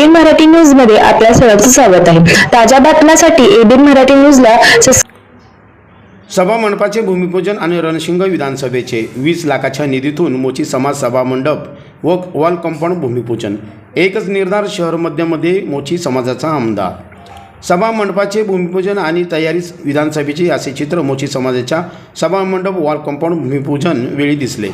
ABN Marathi न्यूजमध्ये आपल्या सर्वांचं स्वागत आहे. ताज्या बातम्यांसाठी एबीएन मराठी न्यूजला सभा मंडपाचे भूमिपूजन आणि रणशिंग विधानसभेचे वीस लाखाच्या निधीतून मोची समाज सभा मंडप व वॉल कंपाऊंड भूमिपूजन. एकच निर्धार शहर मध्यमध्ये मोची समाजाचा आमदार सभा मंडपाचे भूमिपूजन आणि तयारी विधानसभेचे असे चित्र मोची समाजाच्या सभा मंडप वॉल कंपाऊंड भूमिपूजन वेळी दिसले.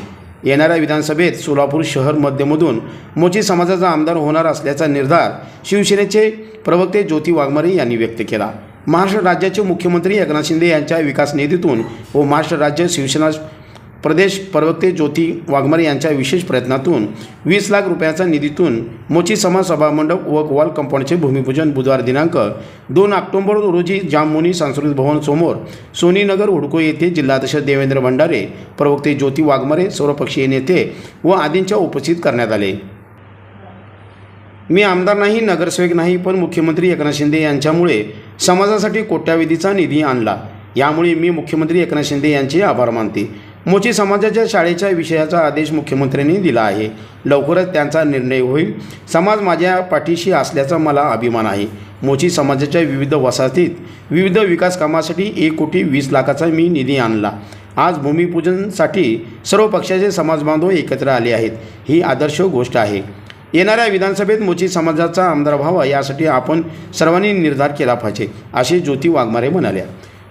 येणाऱ्या विधानसभेत सोलापूर शहर मध्यमधून मोची समाजाचा आमदार होणार असल्याचा निर्धार शिवसेनेचे प्रवक्ते ज्योती वाघमारे यांनी व्यक्त केला. महाराष्ट्र राज्याचे मुख्यमंत्री एकनाथ शिंदे यांच्या विकास निधीतून व महाराष्ट्र राज्य शिवसेना प्रदेश प्रवक्ते ज्योती वाघमारे यांच्या विशेष प्रयत्नातून वीस लाख रुपयाचा निधीतून मोची समाज सभामंडप व वॉल कंपाऊंडचे भूमिपूजन बुधवार दिनांक दोन ऑक्टोंबर रोजी जाममुनी सांस्कृतिक भवन समोर सोनीनगर हुडको येथे जिल्हाध्यक्ष देवेंद्र भंडारे प्रवक्ते ज्योती वाघमारे सर्वपक्षीय नेते व आदींच्या उपस्थित करण्यात आले. मी आमदार नाही नगरसेवक नाही पण मुख्यमंत्री एकनाथ शिंदे यांच्यामुळे समाजासाठी कोट्यावधीचा निधी आणला. यामुळे मी मुख्यमंत्री एकनाथ शिंदे यांचे आभार मानते. मोची समाजाच्या शाळेच्या विषयाचा आदेश मुख्यमंत्र्यांनी दिला आहे. लवकरच त्यांचा निर्णय होईल. समाज माझ्या पाठीशी असल्याचा मला अभिमान आहे. मोची समाजाच्या विविध वसाहतीत विविध विकास कामासाठी एक कोटी वीस लाखाचा मी निधी आणला. आज भूमिपूजनसाठी सर्व पक्षाचे समाजबांधव एकत्र आले आहेत. ही आदर्श गोष्ट आहे. येणाऱ्या विधानसभेत मोची समाजाचा आमदार व्हावा यासाठी आपण सर्वांनी निर्धार केला पाहिजे असे ज्योती वाघमारे म्हणाल्या.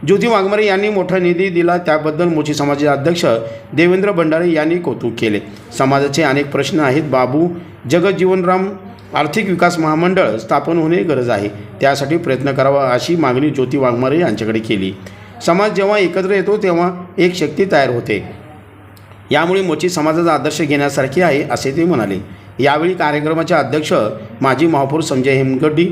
ज्योती वाघमारे यांनी मोठा निधी दिला. त्याबद्दल मोची समाजाचे अध्यक्ष देवेंद्र भंडारे यांनी कौतुक केले. समाजाचे अनेक प्रश्न आहेत. बाबू जगजीवनराम आर्थिक विकास महामंडळ स्थापन होणे गरज आहे. त्यासाठी प्रयत्न करावा अशी मागणी ज्योती वाघमारे यांच्याकडे केली. समाज जेव्हा एकत्र येतो तेव्हा एक शक्ती तयार होते. यामुळे मोची समाजाचा आदर्श घेण्यासारखे आहे असे ते म्हणाले. यावेळी कार्यक्रमाचे अध्यक्ष माजी महापौर संजय हेमगड्डी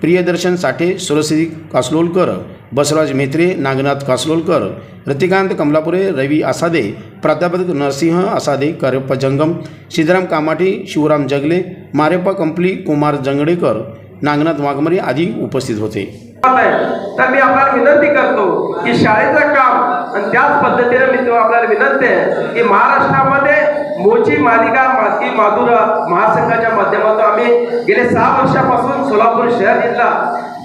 प्रियदर्शन साठे सुरसिद्धी कासलोलकर बसवराज मेत्रे नागनाथ कासलोलकर रतिकांत कमलापुरे रवी आसादे प्राध्यापक नरसिंह आसादे करप्पा जंगम सिद्धराम कामाटे शिवराम जगले मारेप्पा कंपली कुमार जंगडेकर नागनाथ वाघमरे आदी उपस्थित होते. तर मी आपल्याला विनंती करतो की शाळेचं काम आणि त्याच पद्धतीने मी आपल्याला विनंती आहे की महाराष्ट्रामध्ये मोची मालिका माती माधुरा महासंघाच्या माध्यमातून आम्ही गेले सहा वर्षापासून सोलापूर शहर जिल्हा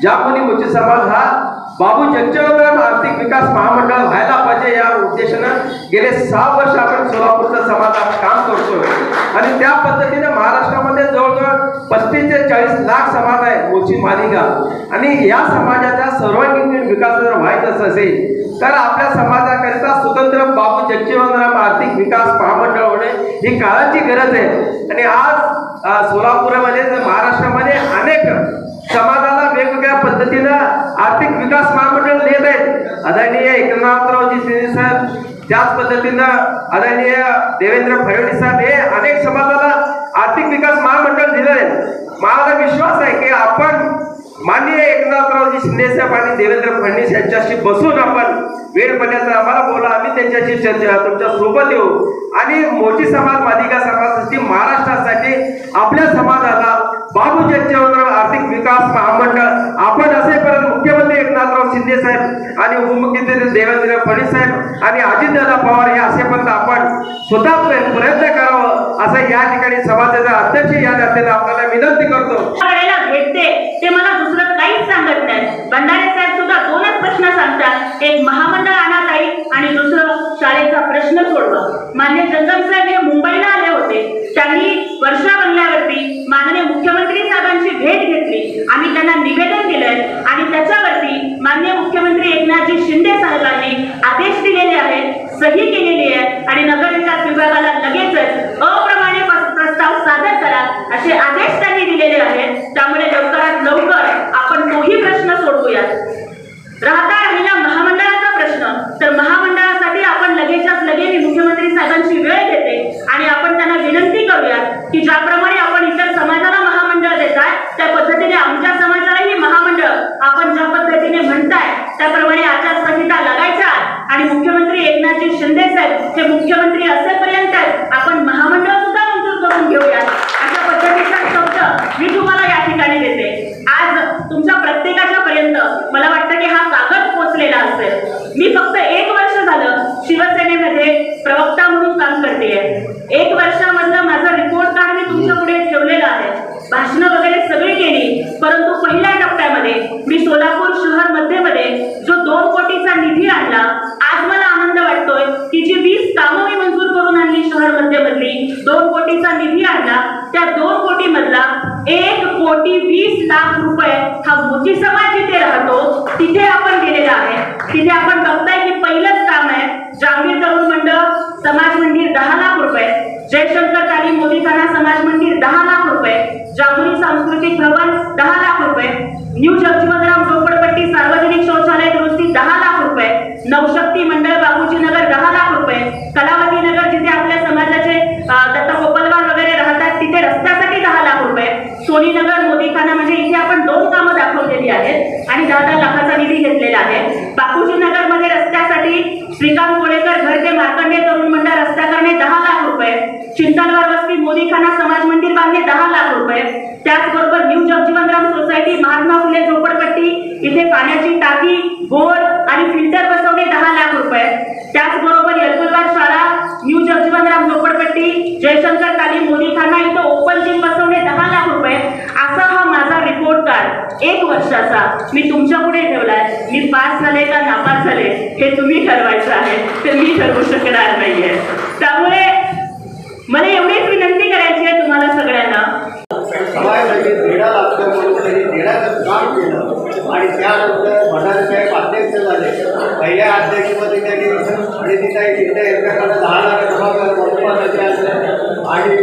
ज्या कोणी मोची समाज हा बाबू जगजीवनराम आर्थिक विकास महामंडळ व्हायला पाहिजे या उद्देशानं गेले सहा वर्ष आपण सोलापूरचा समाजात काम करतोय. आणि त्या पद्धतीने महाराष्ट्रामध्ये जवळजवळ पस्तीस ते चाळीस लाख समाज आहे मोची मालिका. आणि या समाजाचा सर्वांगीण विकास जर व्हायचाच असेल तर आपल्या समाजाकरिता स्वतंत्र बाबू जगजीवनराम आर्थिक विकास महामंडळ होणे ही काळाची गरज आहे. आणि आज सोलापूरमध्ये तर महाराष्ट्रामध्ये अनेक समाजाला वेगवेगळ्या पद्धतीनं आर्थिक विकास महामंडळ देत आहेत. आदरणीय एकनाथरावजी शिंदे साहेब त्याच पद्धतीनं आदरणीय देवेंद्र फडणवीस साहेब हे अनेक समाजाला आर्थिक विकास महामंडळ दिले आहेत माझा विश्वास आहे की आपण माननीय एकनाथरावजी शिंदे साहेब आणि देवेंद्र फडणवीस यांच्याशी बसून आपण वेळ पडल्याचं आम्हाला बोला आम्ही त्यांच्याशी चर्चा तुमच्यासोबत येऊ. आणि मोठी समाज मालिका समाजासाठी महाराष्ट्रासाठी आपल्या समाजाला बाबू जगजीवनराव आर्थिक विकास महामंडळ आपण असेपर्यंत मुख्यमंत्री एकनाथराव शिंदे साहेब आणि उपमुख्यमंत्री देवेंद्र फडणवीस साहेब आणि अजितदादा पवार हे असेपर्यंत आपण स्वतः प्रयत्न करावं असं या ठिकाणी समाजाचा अध्यक्ष या नात्याने आपल्याला विनंती करतो. भेटते ते मला दुसरं सांगत नाहीत भंडारे साहेब सुद्धा दोनच प्रश्न सांगतात. एक महामंडळ आणा ताई आणि दुसरं शाळेचा प्रश्न सोडवा. मान्य जंगम साहेब हे मुंबईला आले होते. त्यांनी वर्षा बंगल्यावरती माननीय मुख्यमंत्री साहेबांची भेट घेतली. आम्ही त्यांना निवेदन दिलंय आणि त्याच्यावरती मान्य मुख्यमंत्री एकनाथजी शिंदे साहेबांनी आदेश दिलेले आहेत सही केलेली आहे आणि नगरविकास विभागाला लगेचच अप्रमाणे प्रस्ताव सादर करा असे आदेश त्यांनी दिलेले आहेत. त्यामुळे Brava प्रवक्ता म्हणून काम करते. एक वर्षामधलं माझा दोन कोटीचा निधी आणला. त्या दोन कोटी मधला एक कोटी वीस लाख रुपये हा मोची समाज जिथे राहतो तिथे आपण दिलेला आहे. तिथे आपण बघताय की पहिलंच काम आहे जांभीर तरुण मंडळ समाज मंदिर दहा लाख रुपये. जयशंकर तालीम मोदीखाना समाज मंदिर दहा लाख रुपये. जांभुरी सांस्कृतिक भवन दहा लाख रुपये. न्यू जगजीवनराम झोपडपट्टी सार्वजनिक शौचालय दुरुस्ती दहा लाख रुपये. नवशक्ती मंडळ बाबू नगर दहा लाख रुपये कलावती नगर जिथे आपल्या समाजाचे अं, दत्त गोपालवार वगैरे राहतात तिथे रस्त्यासाठी दहा लाख रुपये सोनी नगर मोदीखाना म्हणजे इथे आपण दोन कामं दाखवलेली आहेत आणि दहा दहा लाखाचा निधी घेतलेला आहे बापूजी नगरमध्ये रस्त्यासाठी श्रीकांत कोळेकर घर ते मार्कंडे तरुण मंडळ रस्ता करणे दहा लाख रुपये. चिंतनवार वस्ती मोदीखाना समाज मंदिर बांधणे दहा लाख रुपये. त्याचबरोबर न्यू जगजीवनराम सोसायटी महात्मा फुले झोपडपट्टी इथे पाण्याची टाकी बोर आणि फिल्टर बसवणे दहा लाख रुपये. त्याचबरोबर यलकुलवार शाळा न्यू जगजीवनराम झोपडपट्टी जयशंकर तालीम मोदीखाना इथं ओपन जिम बसवणे दहा लाख रुपये असा हा माझा रिपोर्ट कार्ड एक वर्षाचा मी तुमच्यापुढे ठेवलाय. मी पास झाले का नापास झाले हे तुम्ही ठरवायचं आहे. ते मी ठरवू शकणार नाहीये. त्यामुळे मला एवढीच विनंती करायची आहे तुम्हाला सगळ्यांना. म्हणजे आणि त्यानंतर भंडारे साहेब अध्यक्ष झाले. पहिल्या अध्यक्षपदी त्यांनी आणि ती काही तिथे एकमेकांना दहा लाख सभागृह महत्त्वाचे असले. आणि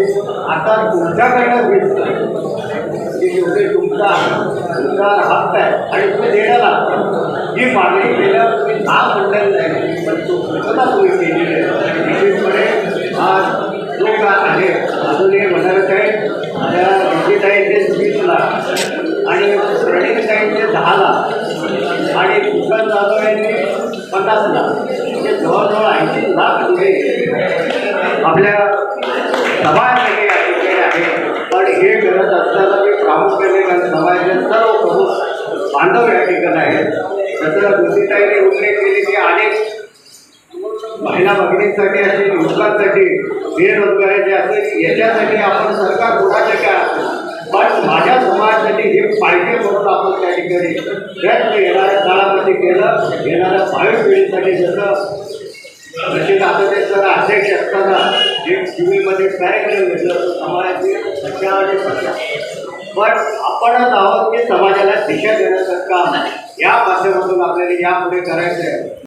आता तुमच्याकडनं भेटतं की शेवटी तुमचा अधिकार हक्क आहे. आणि तुम्ही देणं लागतं जी मागणी केल्यावर तुम्ही ना म्हणलेलं नाही पण तो स्वतः तुम्ही केलेली आहे? विशेषपणे आज जो का आहे अजूनही भंडारे साहेब त्या आहे ते लाख आणि प्रणितताईंचे दहा दहाला आणि कुशल जाधव यांनी पन्नासला म्हणजे जवळजवळ ऐंशी लाख रुपये आपल्या जसं दुसरीताईने उल्लेख केले की अनेक महिला भगिनींसाठी असे युवकांसाठी बेरोजगाराचे असेल याच्यासाठी आपण सरकार कोणाच्या काय पण माझ्या समाजासाठी हे पाहिजे म्हणून आपण त्या ठिकाणी प्रयत्न येणाऱ्या काळामध्ये केलं. येणाऱ्या भावी पिढीसाठी जसं जसे आदते सर अध्यक्ष असताना जे सिव्हिलमध्ये कार्यक्रम घेतलं समाजाचे समाजाची पण आपणच आहोत की समाजाला दिशा देण्याचं काम या माध्यमातून आपल्याला यापुढे करायचं आहे